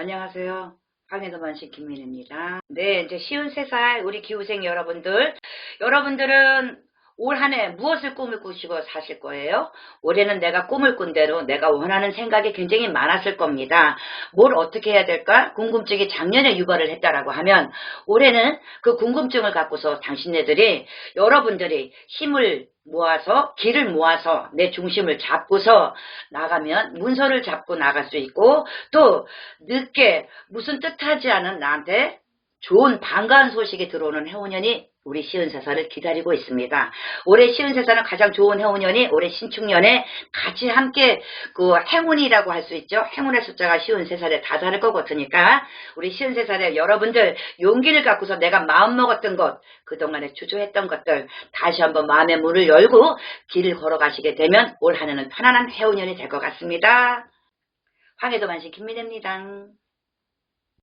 안녕하세요. 황해도만식 김민입니다. 네, 이제 쉬운 세살 우리 기후생 여러분들. 여러분들은 올 한 해 무엇을 꿈을 꾸시고 사실 거예요? 올해는 내가 꿈을 꾼 대로 내가 원하는 생각이 굉장히 많았을 겁니다. 뭘 어떻게 해야 될까? 궁금증이 작년에 유발을 했다라고 하면 올해는 그 궁금증을 갖고서 당신네들이 여러분들이 힘을 모아서 길을 모아서 내 중심을 잡고서 나가면 문서를 잡고 나갈 수 있고 또 늦게 무슨 뜻하지 않은 나한테 좋은 반가운 소식이 들어오는 해운년이 우리 시은세사를 기다리고 있습니다. 올해 시은세사는 가장 좋은 해운년이 올해 신축년에 같이 함께 그 행운이라고 할 수 있죠. 행운의 숫자가 시은세살에 다 다를 것 같으니까 우리 시은세살에 여러분들 용기를 갖고서 내가 마음먹었던 것 그동안에 주저했던 것들 다시 한번 마음의 문을 열고 길을 걸어가시게 되면 올 한해는 편안한 해운년이 될 것 같습니다. 황해도 만신 김민혜입니다.